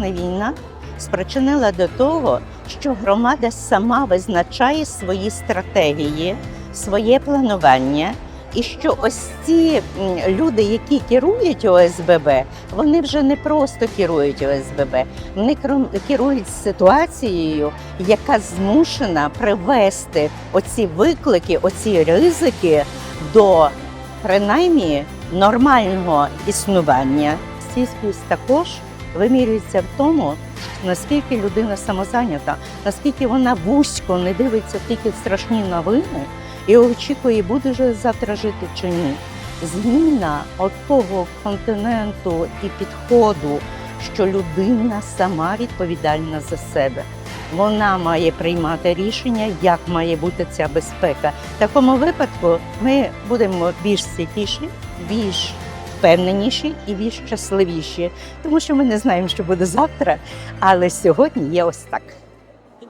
повномасштабна війна спричинила до того, що громада сама визначає свої стратегії, своє планування. І що ось ці люди, які керують ОСББ, вони вже не просто керують ОСББ, вони керу- керують ситуацією, яка змушена привести оці виклики, оці ризики до принаймні нормального існування. Стійкість також вимірюється в тому, наскільки людина самозайнята, наскільки вона вузько не дивиться тільки страшні новини і очікує, буде же завтра жити чи ні. Зміна от того континенту і підходу, що людина сама відповідальна за себе. Вона має приймати рішення, як має бути ця безпека. В такому випадку ми будемо більш стійкіші, більш впевненіші і більш щасливіші, тому що ми не знаємо, що буде завтра, але сьогодні є ось так.